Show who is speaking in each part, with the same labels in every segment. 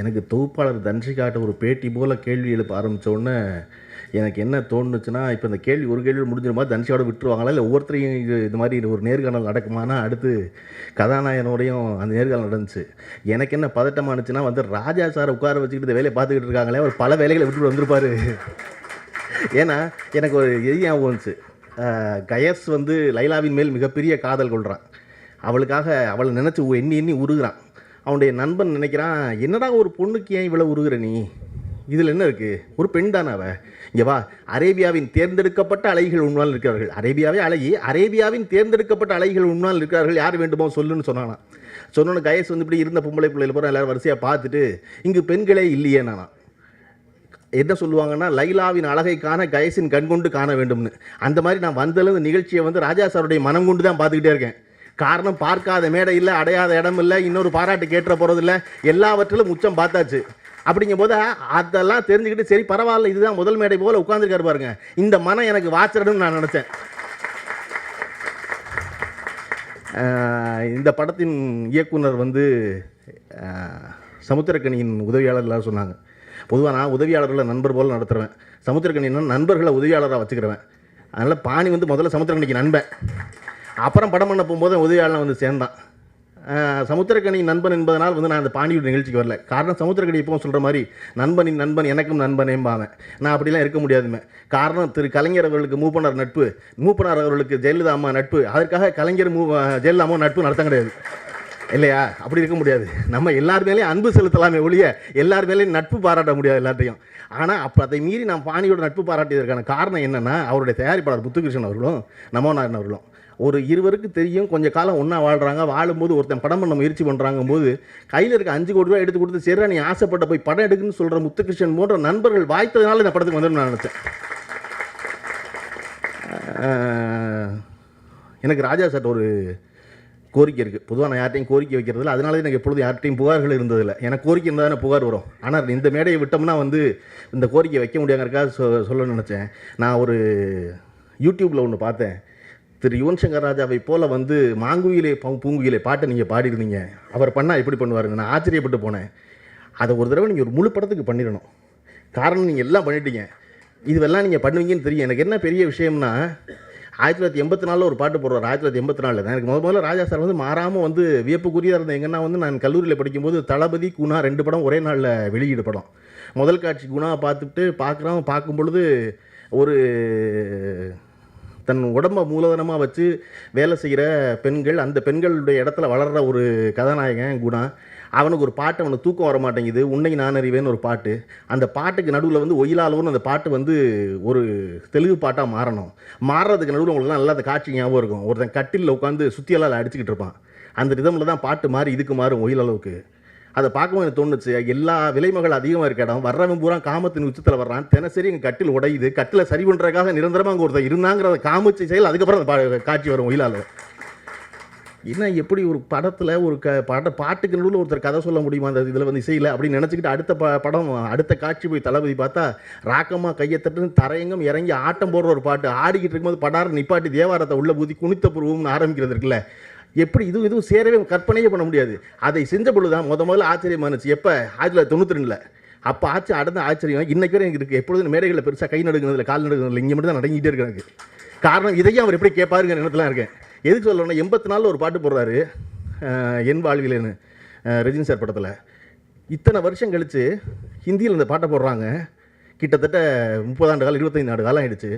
Speaker 1: எனக்கு தொகுப்பாளர் தன்ஷிகாட்ட ஒரு பேட்டி போல் கேள்வி எழுப்ப ஆரம்பித்தோடனே எனக்கு என்ன தோணுச்சுன்னா இப்போ இந்த கேள்வி ஒரு கேள்வி முடிஞ்சிருமா தன்ஷியோட விட்டுருவாங்களா? இல்லை ஒவ்வொருத்தரையும் இது இது மாதிரி ஒரு நேர்காணல் நடக்குமானா? அடுத்து கதாநாயகனோடையும் அந்த நேர்காணல் நடந்துச்சு. எனக்கு என்ன பதட்டமானுச்சுன்னா வந்து ராஜா சாரை உட்கார வச்சுக்கிட்டு இந்த வேலையை பார்த்துக்கிட்டு இருக்காங்களே அவர் பல வேலைகளை விட்டுட்டு வந்திருப்பார். ஏன்னா எனக்கு ஒரு எது ஞாபகம் வந்துச்சு. கயஸ் வந்து லைலாவின் மேல் மிகப்பெரிய காதல் கொள்கிறான் அவளுக்காக அவளை நினச்சி எண்ணி எண்ணி உருகிறான். அவனுடைய நண்பன் நினைக்கிறான் என்னடா ஒரு பொண்ணுக்கு ஏன் இவ்வளோ உருகுற நீ? இதில் என்ன இருக்குது ஒரு பெண் தானே அவ? இங்கே வா அரேபியாவின் தேர்ந்தெடுக்கப்பட்ட அலைகள் உன்னால் இருக்கிறார்கள். அரேபியாவே அழகி அரேபியாவின் தேர்ந்தெடுக்கப்பட்ட அலைகள் உன்னால் இருக்கிறார்கள் யார் வேண்டுமோ சொல்லுன்னு சொன்னானா சொன்னோன்னு கயஸ் வந்து இப்படி இருந்த பொம்பளை பிள்ளைகள் பூரா எல்லாரும் வரிசையாக பார்த்துட்டு இங்கு பெண்களே இல்லையே நானா என்ன சொல்லுவாங்கன்னா லைலாவின் அழகை காண கயசின் கண் கொண்டு காண வேண்டும்னு. அந்த மாதிரி நான் வந்தளவு நிகழ்ச்சியை வந்து ராஜா சாருடைய மனம் கொண்டு தான் பார்த்துக்கிட்டே இருக்கேன். காரணம் பார்க்காத மேடை இல்லை அடையாத இடம் இல்லை இன்னொரு பாராட்டு கேட்டுற போகிறது இல்லை எல்லாவற்றிலும் உச்சம் பார்த்தாச்சு. அப்படிங்கும்போது அதெல்லாம் தெரிஞ்சுக்கிட்டு சரி பரவாயில்ல இதுதான் முதல் மேடை போல் உட்காந்துருக்காரு பாருங்க. இந்த மனம் எனக்கு வாச்சிடணும்னு நான் நினச்சேன். இந்த படத்தின் இயக்குனர் வந்து சமுத்திரக்கணியின் உதவியாளர்லாம் உதவியாளர் சொன்னாங்க. பொதுவாக நான் உதவியாளர்களை நண்பர் போல் நடத்துகிறேன் சமுத்திரக்கணின்னா நண்பர்களை உதவியாளராக வச்சுக்கிறவன். அதனால் பாணி வந்து முதல்ல சமுத்திரக்கணிக்கு நண்பன். அப்புறம் படம் பண்ண போகும்போது உதவியாளன் வந்து சேர்ந்தான். சமுத்திரக்கணி நண்பன் என்பதனால் வந்து நான் அந்த பாண்டியோட நிகழ்ச்சிக்கு வரல. காரணம் சமுத்திரக்கணி இப்போ சொல்கிற மாதிரி நண்பனின் நண்பன் எனக்கும் நண்பனேம்பாவன் நான் அப்படிலாம் இருக்க முடியாதுமே. காரணம் திரு கலைஞர் அவர்களுக்கு மூப்பனார் நட்பு மூப்பனார் அவர்களுக்கு ஜெயலலிதா அம்மா நட்பு. அதற்காக கலைஞர் மூ ஜெயலலிதா அம்மா நட்பு நடத்த கிடையாது. இல்லையா? அப்படி இருக்க முடியாது. நம்ம எல்லார் மேலேயும் அன்பு செலுத்தலாமே ஒழிய எல்லார் மேலேயும் நட்பு பாராட்ட முடியாது எல்லாத்தையும் ஆனால் அப்போ அதை மீறி நான் பாணியோட நட்பு பாராட்டியதற்கான காரணம் என்னென்னா அவருடைய தயாரிப்பாளர் முத்துகிருஷ்ணன் அவர்களும் நமோ அவர்களும். ஒரு இருவருக்கு தெரியும் கொஞ்சம் காலம் ஒன்றா வாழ்கிறாங்க வாழும்போது ஒருத்தன் படம் பண்ண முயற்சி பண்ணுறாங்க போது கையில் இருக்க அஞ்சு கோடி ரூபாய் எடுத்து கொடுத்து சரி நீ ஆசைப்பட்ட போய் படம் எடுக்குன்னு சொல்கிற முத்துகிருஷ்ணன் போன்ற நண்பர்கள் வாய்த்ததுனால இந்த படத்துக்கு வந்து நான் நினச்சேன். எனக்கு ராஜா சார் ஒரு கோரிக்கை இருக்குது பொதுவாக நான் யார்ட்டையும் கோரிக்கை வைக்கிறதில்ல. அதனால எனக்கு எப்பொழுது யார்ட்டையும் புகார்கள் இருந்ததில்லை. எனக்கு கோரிக்கை இருந்தால் தானே புகார் வரும். ஆனால் இந்த மேடையை விட்டோம்னா வந்து இந்த கோரிக்கை வைக்க முடியாங்கிறக்காக சொ சொல்ல நினச்சேன். நான் ஒரு யூடியூப்பில் ஒன்று பார்த்தேன். திரு யுவன் சங்கர் ராஜாவை போல் வந்து மாங்குயிலே பூங்குயிலே பாட்டை நீங்கள் பாடிருந்தீங்க அவர் பண்ணால் எப்படி பண்ணுவாருங்க நான் ஆச்சரியப்பட்டு போனேன். அதை ஒரு தடவை நீங்கள் ஒரு முழு படத்துக்கு பண்ணிடணும். காரணம் நீங்கள் எல்லாம் பண்ணிட்டீங்க. இதுவெல்லாம் நீங்கள் பண்ணுவீங்கன்னு தெரியும். எனக்கு என்ன பெரிய விஷயம்னா ஆயிரத்தி தொள்ளாயிரத்தி எண்பத்தி நாலில் ஒரு பாட்டு போடுறார் ஆயிரத்தி தொள்ளாயிரத்தி எண்பத்தி நாலில் எனக்கு முதல் முதல்ல ராஜா சார் வந்து மாறாமல் வந்து வியப்புக்குரியாக இருந்தேன் எங்கன்னா வந்து நான் கல்லூரியில் படிக்கும்போது தளபதி குணா ரெண்டு படம் ஒரே நாளில் வெளியீடு படம். முதல் காட்சி குணா பார்த்துட்டு பார்க்குறோம் பார்க்கும் பொழுது ஒரு தன் உடம்பை மூலதனமாக வச்சு வேலை செய்கிற பெண்கள் அந்த பெண்களுடைய இடத்துல வளர்கிற ஒரு கதாநாயகன் குணா அவனுக்கு ஒரு பாட்டு அவனுக்கு தூக்கம் வர மாட்டேங்குது. உன்னை நான் அறிவேன்னு ஒரு பாட்டு. அந்த பாட்டுக்கு நடுவில் வந்து ஒயிலாலோன்னு அந்த பாட்டு வந்து ஒரு தெலுங்கு பாட்டாக மாறணும். மாறுறதுக்கு நடுவில் உங்களுக்கு நல்லா அந்த காட்சி ஞாபகம் இருக்கும். ஒருத்தன் கட்டிலில் உட்காந்து சுற்றியெல்லாம் அடிச்சுக்கிட்டு இருப்பான். அந்த ரிதமில் தான் பாட்டு மாறி இதுக்கு மாறும் ஒயிலளவுக்கு அதை பார்க்கும்போது எனக்கு தோணுச்சு எல்லா விலைமகள் அதிகமாக இருக்க இடம் வர்றவன் பூரா காமத்தின் உச்சத்தில் வர்றான் தினசரி எங்கள் கட்டில் உடையுது கட்டில் சரி பண்ணுறதுக்காக நிரந்தரமாக அங்கே ஒருத்தர் இருந்தாங்கிறத காமிச்சு செயல் அதுக்கப்புறம் அந்த காட்சி வரும் ஒயிலால். என்ன எப்படி ஒரு படத்தில் ஒரு க பட பாட்டுக்கு நடுவில் ஒருத்தர் கதை சொல்ல முடியுமா அந்த இதில் வந்து இசையில் அப்படின்னு நினச்சிக்கிட்டு அடுத்த ப படம் அடுத்த காட்சி போய் தளபதி பார்த்தா ராக்கமாக கையை தட்டுன்னு தரையங்கம் இறங்கி ஆட்டம் போடுற ஒரு பாட்டு. ஆடிக்கிட்டு இருக்கும்போது படார் நிப்பாட்டி தேவாரத்தை உள்ளே ஊதி குனித்த புருவம்னு ஆரம்பிக்கிறது இருக்குல்ல. எப்படி இதுவும் இதுவும் சேரவே கற்பனையே பண்ண முடியாது. அதை செஞ்ச பொழுது தான் முத முதல்ல ஆச்சரியமா இருந்துச்சு எப்போ? ஆயிரத்தி தொள்ளாயிரத்தி தொண்ணூற்றி ரெண்டில். அப்போ ஆச்சு அடந்த ஆச்சரியம் இன்னைக்கு வரை எனக்கு இருக்குது எப்பொழுதும் மேடைகளில் பெருசாக கை நடுங்கிறதுல கால் நடுங்கிறதுல இங்கே மட்டும் தான் நடங்கிட்டே இருக்கிறாங்க காரணம் இதையும் அவர் எப்படி கேட்பாருங்கிற எண்ணத்துல இருக்கேன். எதுக்கு சொல்லணும்னா எண்பத்தி நாலில் ஒரு பாட்டு போடுறாரு. என் வாழ்விலேன்னு. ரஜினி சார் படத்தில். இத்தனை வருஷம் கழித்து ஹிந்தியில் இந்த பாட்டை போடுறாங்க. கிட்டத்தட்ட முப்பதாண்டு காலம் இருபத்தைந்து ஆண்டு காலம் ஆயிடுச்சு.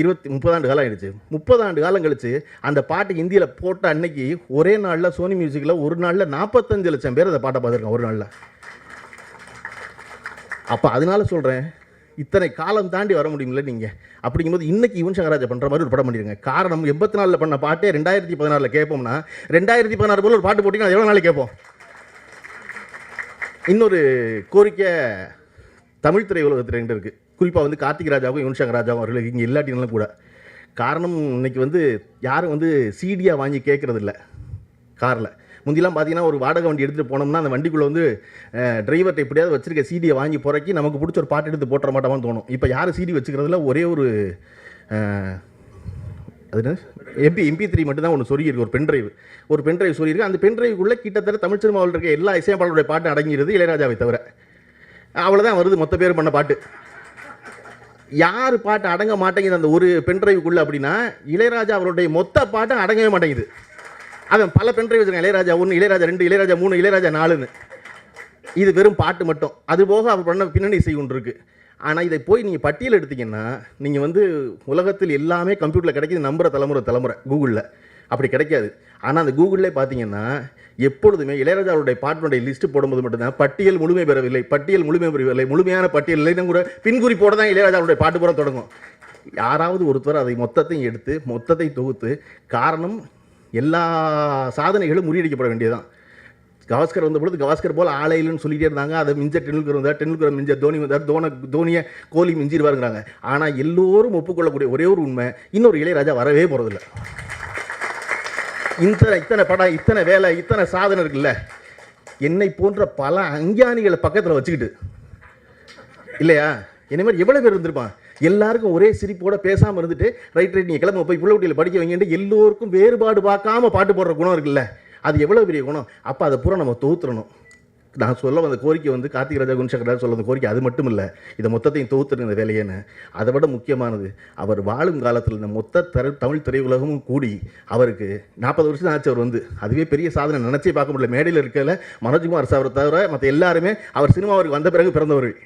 Speaker 1: இருபத்தி முப்பதாண்டு காலம் ஆயிடுச்சு. முப்பதாண்டு காலம் கழிச்சு அந்த பாட்டு இந்தியில் போட்ட அன்னைக்கு ஒரே நாளில் சோனி மியூசிக்கில் ஒரு நாளில் நாற்பத்தஞ்சு லட்சம் பேர் அந்த பாட்டை பார்த்துருக்கேன் ஒரு நாளில். அப்போ அதனால சொல்கிறேன் இத்தனை காலம் தாண்டி வர முடியுமில்ல நீங்கள் அப்படிங்கும்போது இன்றைக்கி யுவன் சங்கராஜா பண்ணுற மாதிரி ஒரு படம் பண்ணிடுங்க காரணம் எண்பத்தி நாலில் பண்ண பாட்டே ரெண்டாயிரத்தி பதினாறில் கேட்போம்னா ரெண்டாயிரத்தி பதினாறு போல ஒரு பாட்டு போட்டிங்கன்னா எவ்வளோ நாளைக்கு கேட்போம் இன்னொரு கோரிக்கை தமிழ் திரையுலகத்தில் ரெண்டு இருக்குது குறிப்பாக வந்து கார்த்திக் ராஜாவும் யுவன் சங்கர் ராஜாவும் அவர்களுக்கு இங்கே இல்லாட்டினாலும் கூட. காரணம் இன்னைக்கு வந்து யாரும் வந்து சீடியாக வாங்கி கேட்குறது இல்லை காரில். முந்திலாம் பார்த்தீங்கன்னா ஒரு வாடகை வண்டி எடுத்துகிட்டு போனோம்னா அந்த வண்டிக்குள்ளே வந்து டிரைவர்கிட்ட எப்படியாவது வச்சிருக்க சீடியை வாங்கி புறக்கி நமக்கு பிடிச்ச ஒரு பாட்டு எடுத்து போட்டுற மாட்டோமான்னு தோணும். இப்போ யாரும் சீடி வச்சுக்கிறதுல ஒரே ஒரு அது எம்பி எம்பி த்ரீ மட்டும் தான் ஒன்று சொல்லியிருக்கு ஒரு பென்ட்ரைவ் ஒரு பென்ட்ரைவ் சொல்லியிருக்கு. அந்த பென்ட்ரைவுக்குள்ளே கிட்டத்தட்ட தமிழ் சினிமாவில் இருக்க எல்லா இசையமைப்பாளருடைய பாட்டு அடங்கிடுது இளையராஜாவை தவிர. அவ்வளோதான் வருது மொத்த பேர் பண்ண பாட்டு. யார் பாட்டு அடங்க மாட்டேங்குது அந்த ஒரு பென்ட்ரைவுக்குள்ளே அப்படின்னா இளையராஜா அவருடைய மொத்த பாட்டும் அடங்கவே மாட்டேங்குது. அவன் பல பென்ட்ரைவ் வச்சுருக்கான் இளையராஜா ஒன்று இளையராஜா ரெண்டு இளையராஜா மூணு இளையராஜா நாலுன்னு. இது வெறும் பாட்டு மட்டும். அது போக அவர் பண்ண பின்னணி இசை ஒன்று இருக்குது ஆனால் இதை போய் நீங்கள் பட்டியல் எடுத்தீங்கன்னா நீங்கள் வந்து உலகத்தில் எல்லாமே கம்ப்யூட்டரில் கிடைக்கிது நம்புற தலைமுறை தலைமுறை கூகுளில் அப்படி கிடைக்காது. ஆனால் அந்த கூகுளில் பார்த்தீங்கன்னா எப்பொழுதுமே இளையராஜாவுடைய பாட்டினுடைய லிஸ்ட் போடும்போது மட்டும்தான் பட்டியல் முழுமை பெறவில்லை பட்டியல் முழுமை பெறவில்லை முழுமையான பட்டியல் இல்லைன்னு கூட பின்குறிப்போட தான் இளையராஜாவுடைய பாட்டு போட தொடங்கும். யாராவது ஒருத்தர் அதை மொத்தத்தையும் எடுத்து மொத்தத்தை தொகுத்து காரணம் எல்லா சாதனைகளும் முறியடிக்கப்பட வேண்டியதுதான். கவாஸ்கர் வந்த பொழுது கவாஸ்கர் போல் ஆளே இல்லைன்னு சொல்லிட்டே இருந்தாங்க. அதை மிஞ்ச டெண்டுல்கர் வந்தார் டெண்டுல்கர் மிஞ்ச தோனி வந்தார் தோன தோனியை கோலி மிஞ்சிடுவாருங்கிறாங்க. ஆனால் எல்லோரும் ஒப்புக்கொள்ளக்கூடிய ஒரே ஒரு உண்மை இன்னொரு இளையராஜா வரவே போகிறதில்ல இத்தனை இத்தனை படம் இத்தனை வேலை இத்தனை சாதனை இருக்குல்ல? என்னை போன்ற பல அஞ்ஞானிகளை பக்கத்தில் வச்சுக்கிட்டு. இல்லையா? என்ன மாதிரி எவ்வளோ பேர் இருந்திருப்பான்? எல்லாருக்கும் ஒரே சிரிப்போட பேசாமல் இருந்துட்டு ரைட் ரைட் நீங்கள் கிளம்ப போய் பிள்ளைகுட்டியில் படிக்க வைங்கன்ட்டு எல்லோருக்கும் வேறுபாடு பார்க்காம பாட்டு போடுற குணம் இருக்குல்ல? அது எவ்வளோ பெரிய குணம்? அப்போ அதை பூரா நம்ம தொகுத்துறணும் நான் சொல்ல வந்த கோரிக்கை வந்து கார்த்திக் ராஜா குணசேகர் சொல்ல வந்த கோரிக்கை அது மட்டும் இல்லை இதை மொத்தத்தையும் தொகுத்துருங்க இந்த வேலையேன்னு? அதை விட முக்கியமானது அவர் வாழும் காலத்தில் இந்த மொத்த தர தமிழ் திரையுலகமும் கூடி அவருக்கு நாற்பது வருஷம் தான் ஆச்சு அவர் வந்து. அதுவே பெரிய சாதனை. நினச்சே பார்க்க முடியல. மேடையில் இருக்கல மனோஜ்குமார் சார் தவிர மற்ற எல்லாருமே அவர் சினிமாவுக்கு வந்த பிறகு பிறந்தவர்கள்.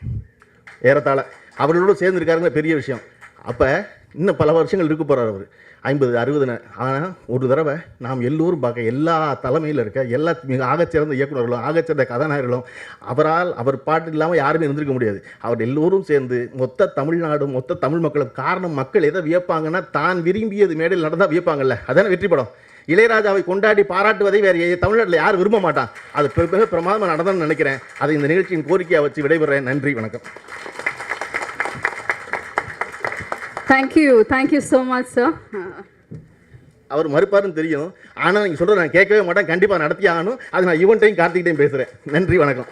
Speaker 1: ஏறத்தாழ. அவர்களோடு சேர்ந்துருக்காருங்க பெரிய விஷயம். அப்போ இன்னும் பல வருஷங்கள் இருக்க போகிறார் அவர். ஐம்பது அறுபது ஆனால் ஒரு தடவை நாம் எல்லோரும் பார்க்க எல்லா தலைமையில் இருக்க எல்லா மிக ஆகச்சிறந்த இயக்குநர்களும் ஆகச்சிறந்த கதாநாயகர்களும் அவரால் அவர் பாட்டு இல்லாமல் யாருமே இருந்திருக்க முடியாது. அவர் எல்லோரும் சேர்ந்து மொத்த தமிழ்நாடும் மொத்த தமிழ் மக்களும் காரணம் மக்கள் எதை வியப்பாங்கன்னா தான் விரும்பியது மேடையில் நடந்தால் வியப்பாங்கல்ல. அதான வெற்றி படம். இளையராஜாவை கொண்டாடி பாராட்டுவதை வேறு தமிழ்நாட்டில் யாரும் விரும்ப மாட்டான். அது மிக பிரமாதமாக நடந்ததுன்னு நினைக்கிறேன். அதை இந்த நிகழ்ச்சியின் கோரிக்கையை வச்சு விடைபெறேன். நன்றி வணக்கம்.
Speaker 2: Thank you thank you so much sir
Speaker 1: அவர் மறுப்பாருன்னு தெரியும். ஆனால் நீங்கள் சொல்கிற நான் கேட்கவே மாட்டேன். கண்டிப்பாக நடத்தி ஆகணும். அது நான் ஈவெண்ட்டையும் கார்த்திகிட்டையும் பேசுகிறேன் நன்றி வணக்கம்.